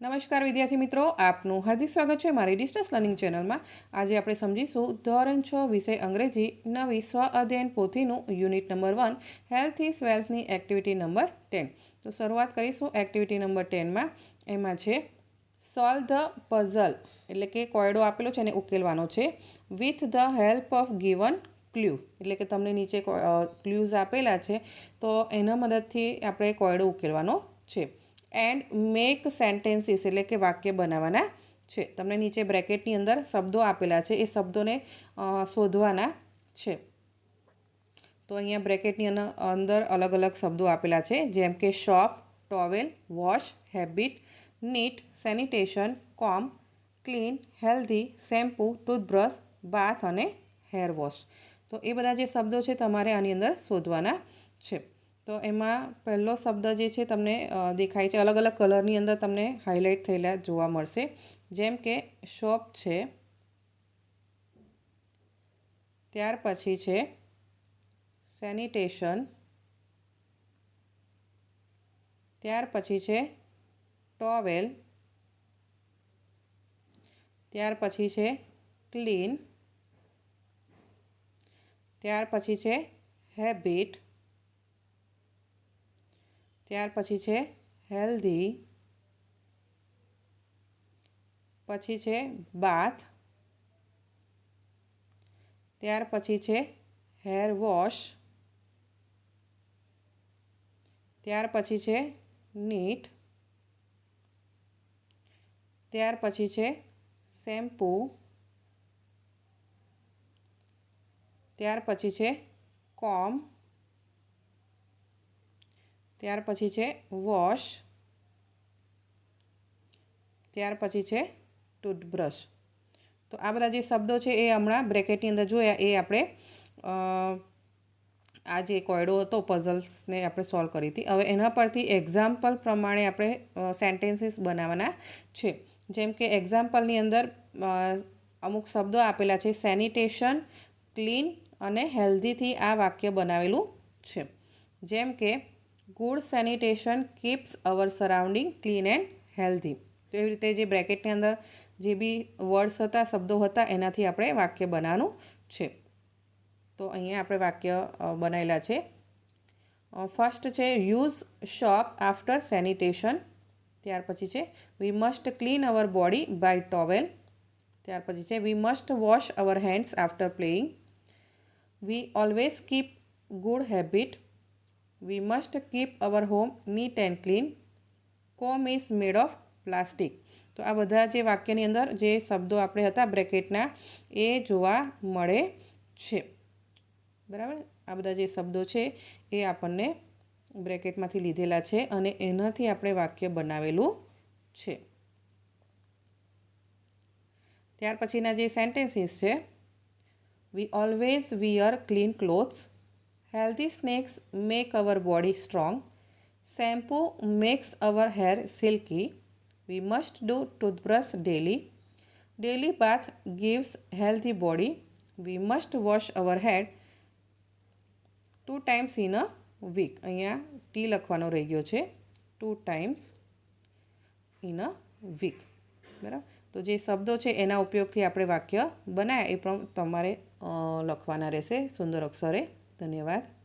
નમસ્કાર વિદ્યાર્થી મિત્રો, આપનું હાર્દિક સ્વાગત છે મારી ડિસ્ટન્સ લર્નિંગ ચેનલમાં. આજે આપણે સમજીશું ધોરણ છ વિષય અંગ્રેજી, નવી સ્વ અધ્યયન પોથીનું unit number one health is વેલ્થની activity number ten. તો શરૂઆત કરીશું એક્ટિવિટી નંબર ટેનમાં. એમાં છે સોલ્વ ધ પઝલ એટલે કે કોયડો આપેલો છે એને ઉકેલવાનો છે with the help of given clue એટલે કે તમને નીચે ક્લ્યુઝ આપેલા છે, તો એના મદદથી આપણે કોયડો ઉકેલવાનો છે. એન્ડ મેક સેન્ટેન્સીસ એટલે કે વાક્ય બનાવવાના છે. તમને નીચે બ્રેકેટની અંદર શબ્દો આપેલા છે. એ શબ્દોને શોધવાના છે. તો અહીંયા બ્રેકેટની અંદર અલગ અલગ શબ્દો આપેલા છે. જેમ કે soap, towel, wash, habit, neat, sanitation, comb, clean, healthy, shampoo, toothbrush, bath અને હેર વોશ. તો એ બધા જે શબ્દો છે તમારે આની અંદર શોધવાના છે. તો એમાં પહેલો શબ્દ જે છે તમને અ, દેખાય છે. અલગ અલગ કલરની અંદર તમને હાઇલાઇટ થયેલા જોવા મળશે. જેમ કે શોપ છે ત્યાર પછી છે સેનિટેશન ત્યાર પછી છે ટોવેલ ત્યાર પછી છે ક્લીન ત્યાર પછી છે હેબિટ ત્યાર પછી છે હેલ્ધી. પછી છે બાથ. ત્યાર પછી છે હેર વોશ. ત્યાર પછી છે નીટ. ત્યાર પછી છે શેમ્પૂ. ત્યાર પછી છે કોમ. ત્યાર પછી છે વોશ. ત્યાર પછી છે ટૂથબ્રશ. તો આ બધા જે શબ્દો છે એ હમણાં બ્રેકેટની અંદર જોયા, એ આપણે આ જે કોયડો હતો પઝલ્સને આપણે સોલ્વ કરી હતી. હવે એના પરથી એક્ઝામ્પલ પ્રમાણે આપણે સેન્ટેન્સીસ બનાવવાના છે. જેમ કે એક્ઝામ્પલની અંદર અમુક શબ્દો આપેલા છે સેનિટેશન ક્લીન અને હેલ્ધીથી આ વાક્ય બનાવેલું છે. જેમ કે good sanitation keeps our surrounding clean and healthy તો એવી રીતે જે બ્રેકેટની અંદર જે બી વર્ડ્સ હતા, શબ્દો હતા, એનાથી આપણે વાક્ય બનાવવાનું છે. તો અહીંયા આપણે વાક્ય બનાવેલા છે. ફર્સ્ટ છે યુઝ શોપ આફ્ટર સેનિટેશન ત્યાર પછી છે we must clean our body by towel ત્યાર પછી છે we must wash our hands after playing we always keep good habit we must keep our home neat and clean comb is made of plastic તો આ બધા જે વાક્યની અંદર જે શબ્દો આપણે હતા બ્રેકેટના, એ જોવા મળે છે. બરાબર? આ બધા જે શબ્દો છે, એ આપણને બ્રેકેટમાંથી લીધેલા છે અને એનાથી આપણે વાક્ય બનાવેલું છે. ત્યાર પછીના જે સેન્ટેન્સીસ છે we always wear clean clothes healthy snacks make our body strong shampoo makes our hair silky we must do toothbrush daily daily bath gives healthy body. We must wash our head two times in a week અહીંયા T લખવાનો રહી ગયો છે. Two times in a week બરાબર? તો જે શબ્દો છે એના ઉપયોગથી આપણે વાક્ય બનાવ્યા એ પણ તમારે લખવાના રહેશે સુંદર અક્ષરે. ધન્યવાદ